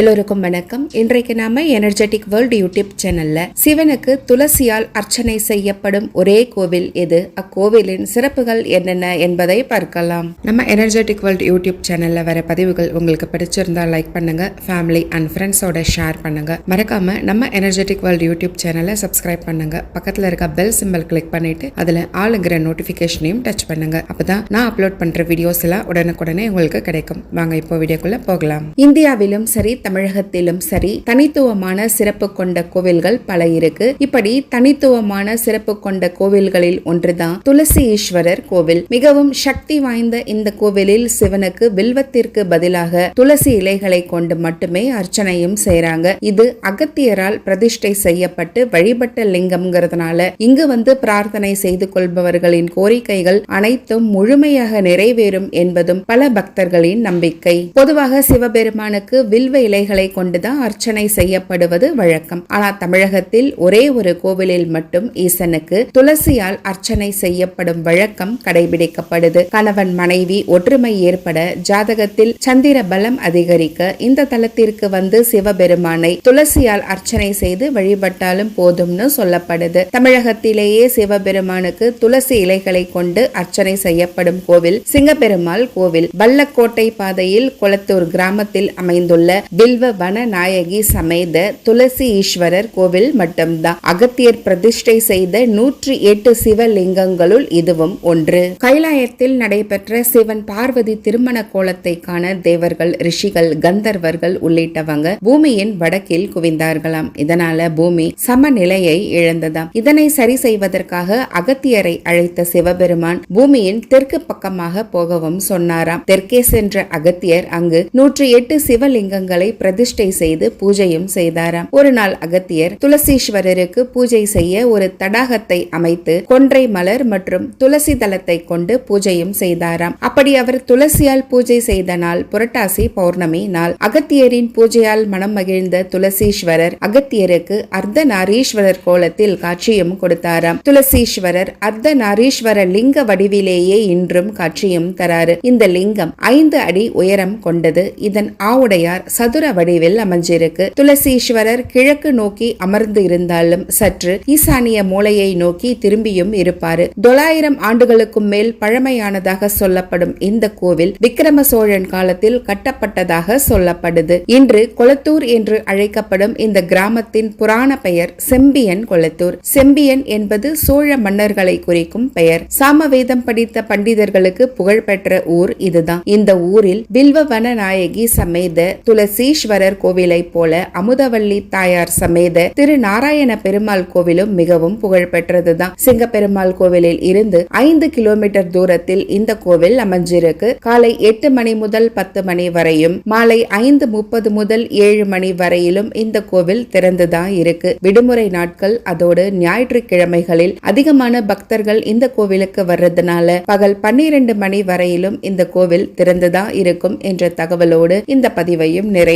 எல்லோருக்கும் வணக்கம். இன்றைக்கு நாம எனர்ஜெட்டிக் வேர்ல்டு யூடியூப் சேனல்ல சிவனுக்கு துளசியால் அர்ச்சனை செய்யப்படும் ஒரே கோவில் எது? அக்கோவிலின் சிறப்புகள் என்னென்ன என்பதை பார்க்கலாம். நம்ம எனர்ஜெட்டிக் வேர்ல்டு யூடியூப் சேனல்ல வர பதிவுகள் உங்களுக்கு பிடிச்சிருந்தா லைக் பண்ணுங்க. ஃபேமிலி அண்ட் ஃப்ரெண்ட்ஸோட ஷேர் பண்ணுங்க. மறக்காம நம்ம எனர்ஜெட்டிக் வேர்ல்டு யூடியூப் சேனலை சப்ஸ்கிரைப் பண்ணுங்க. பக்கத்துல இருக்க பெல் சிம்பல் கிளிக் பண்ணிட்டு அதுல ஆளுங்கிற நோட்டிபிகேஷனையும் டச் பண்ணுங்க. அப்பதான் நான் அப்லோட் பண்ற வீடியோஸ் எல்லாம் உடனுக்குடனே உங்களுக்கு கிடைக்கும். வாங்க இப்போ வீடியோக்குள்ள போகலாம். இந்தியாவிலும் சரி தமிழகத்திலும் சரி தனித்துவமான சிறப்பு கொண்ட கோவில்கள் பல இருக்கு. இப்படி தனித்துவமான சிறப்பு கொண்ட கோவில்களில் ஒன்றுதான் துளசி ஈஸ்வரர் கோவில். மிகவும் சக்தி வாய்ந்த இந்த கோவிலில் சிவனுக்கு வில்வத்திற்கு பதிலாக துளசி இலைகளை கொண்டு மட்டுமே அர்ச்சனையும் செய்யறாங்க இது அகத்தியரால் பிரதிஷ்டை செய்யப்பட்டு வழிபட்ட லிங்கம்ங்கிறதுனால இங்கு வந்து பிரார்த்தனை செய்து கொள்பவர்களின் கோரிக்கைகள் அனைத்தும் முழுமையாக நிறைவேறும் என்பதும் பல பக்தர்களின் நம்பிக்கை. பொதுவாக சிவபெருமானுக்கு வில்வ இலை சிலைகளை கொண்டுதான் அர்ச்சனை செய்யப்படுவது வழக்கம். ஆனால் தமிழகத்தில் ஒரே ஒரு கோவிலில் மட்டும் ஈசனுக்கு துளசியால் அர்ச்சனை செய்யப்படும் வழக்கம் கடைபிடிக்கப்படுது. கணவன் மனைவி ஒற்றுமை ஏற்பட ஜாதகத்தில் சந்திர பலம் அதிகரிக்க இந்த தலத்திற்கு வந்து சிவபெருமானை துளசியால் அர்ச்சனை செய்து வழிபட்டாலும் போதும்னு சொல்லப்படுது. தமிழகத்திலேயே சிவபெருமானுக்கு துளசி இலைகளை கொண்டு அர்ச்சனை செய்யப்படும் கோவில் சிங்கப்பெருமாள் கோவில். வல்லக்கோட்டை பாதையில் குளத்தூர் கிராமத்தில் அமைந்துள்ள வில்வ வனநாயகி சமேத துளசி ஈஸ்வரர் கோவில் மட்டும்தான். அகத்தியர் பிரதிஷ்டை செய்த நூற்றி எட்டு சிவலிங்கங்களுள் இதுவும் ஒன்று. கைலாயத்தில் நடைபெற்ற சிவன் பார்வதி திருமண கோலத்தை காண தேவர்கள் ரிஷிகள் கந்தர்வர்கள் உள்ளிட்டவங்க பூமியின் வடக்கில் குவிந்தார்களாம். இதனால பூமி சமநிலையை இழந்ததாம். இதனை சரி செய்வதற்காக அகத்தியரை அழைத்த சிவபெருமான் பூமியின் தெற்கு பக்கமாக போகவும் சொன்னாராம். தெற்கே சென்ற அகத்தியர் அங்கு நூற்றி எட்டு சிவலிங்கங்களை பிரதிஷ்டை செய்து பூஜையும் செய்தாராம். ஒரு நாள் அகத்தியர் துளசீஸ்வரருக்கு பூஜை செய்ய ஒரு தடாகத்தை அமைத்து கொன்றை மலர் மற்றும் துளசி தளத்தை கொண்டு பூஜையும் செய்தாராம். அப்படி அவர் துளசியால் பூஜை செய்த நாள் புரட்டாசி பௌர்ணமி நாள். அகத்தியரின் பூஜையால் மனம் மகிழ்ந்த துளசீஸ்வரர் அகத்தியருக்கு அர்த்த நாரீஸ்வரர் கோலத்தில் காட்சியும் கொடுத்தாராம். துளசீஸ்வரர் அர்த்த நாரீஸ்வர லிங்க வடிவிலேயே இன்றும் காட்சியும் தராரு இந்த லிங்கம் ஐந்து அடி உயரம் கொண்டது. இதன் ஆவுடையார் சதுர வடிவில் அமைஞ்சிருக்கு. துளசீஸ்வரர் கிழக்கு நோக்கி அமர்ந்து இருந்தாலும் சற்று ஈசானிய மூலையை நோக்கி திரும்பியும் இருப்பாரு. தொள்ளாயிரம் ஆண்டுகளுக்கும் மேல் பழமையானதாக சொல்லப்படும் இந்த கோவில் விக்ரம சோழன் காலத்தில் கட்டப்பட்டதாக சொல்லப்படுது. இன்று கொளத்தூர் என்று அழைக்கப்படும் இந்த கிராமத்தின் புராண பெயர் செம்பியன் கொளத்தூர். செம்பியன் என்பது சோழ மன்னர்களை குறிக்கும் பெயர். சாமவேதம் படித்த பண்டிதர்களுக்கு புகழ்பெற்ற ஊர் இதுதான். இந்த ஊரில் வில்வவன நாயகி சமேத துளசி துளசீஸ்வரர் கோவிலை போல அமுதவள்ளி தாயார் சமேத திரு நாராயண பெருமாள் கோவிலும் மிகவும் புகழ்பெற்றதுதான். சிங்கப்பெருமாள் கோவிலில் இருந்து ஐந்து கிலோமீட்டர் தூரத்தில் இந்த கோவில் அமைஞ்சிருக்கு. காலை எட்டு மணி முதல் பத்து மணி வரையும் மாலை ஐந்து முப்பது முதல் ஏழு மணி வரையிலும் இந்த கோவில் திறந்துதான் இருக்கு. விடுமுறை நாட்கள் அதோடு ஞாயிற்றுக்கிழமைகளில் அதிகமான பக்தர்கள் இந்த கோவிலுக்கு வர்றதுனால பகல் பன்னிரண்டு மணி வரையிலும் இந்த கோவில் திறந்துதான் இருக்கும் என்ற தகவலோடு இந்த பதிவையும்